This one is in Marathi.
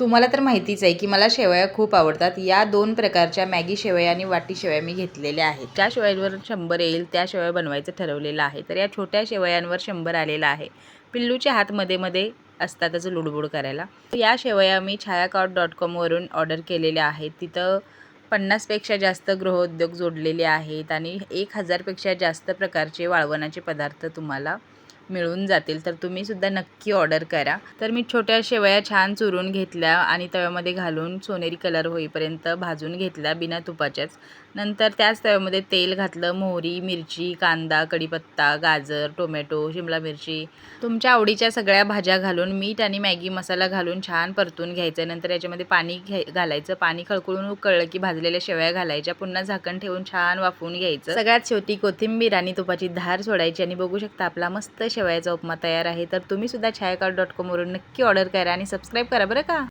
तुम्हाला तर माहितीच आहे की मला शेवया खूप आवडतात. या दोन प्रकारच्या मॅगी शेवया आणि वाटी शेवया मी घेतलेल्या आहेत. ज्या शेवयांवर शंभर येईल त्या शेवया बनवायचं ठरवलेलं आहे. तर या छोट्या शेवयांवर शंभर आलेला आहे. पिल्लूच्या हातमध्ये मध्ये मध्ये असतातच लुडबुड करायला. या शेवया मी छायाकाउट डॉट कॉमवरून ऑर्डर केलेल्या आहेत. तिथं पन्नासपेक्षा जास्त गृहोद्योग जोडलेले आहेत आणि एक हजारपेक्षा जास्त प्रकारचे वाळवणाचे पदार्थ तुम्हाला मिळून जातील तर तुम्हीसुद्धा नक्की ऑर्डर करा. तर मी छोट्या शेवया छान चुरून घेतल्या आणि तव्यामध्ये घालून सोनेरी कलर होईपर्यंत भाजून घेतल्या बिना तुपाच्याच. नंतर त्याच तव्यामध्ये तेल घातलं मोहरी मिरची कांदा कढीपत्ता गाजर टोमॅटो शिमला मिरची. तुमच्या आवडीच्या सगळ्या भाज्या घालून मीठ आणि मॅगी मसाला घालून छान परतून घ्यायचं. नंतर याच्यामध्ये पाणी घ्याय घालायचं. पाणी खळखळून उकळलं की भाजलेल्या शेवया घालायच्या. पुन्हा झाकण ठेवून छान वाफवून घ्यायचं. सगळ्यात शेवटी कोथिंबीर आणि तुपाची धार सोडायची आणि बघू शकता आपला मस्त शेवयाचा उपमा तयार आहे तर तुम्ही सुद्धा डॉट कॉमवरून नक्की ऑर्डर करा आणि सबस्क्राईब करा बरं का?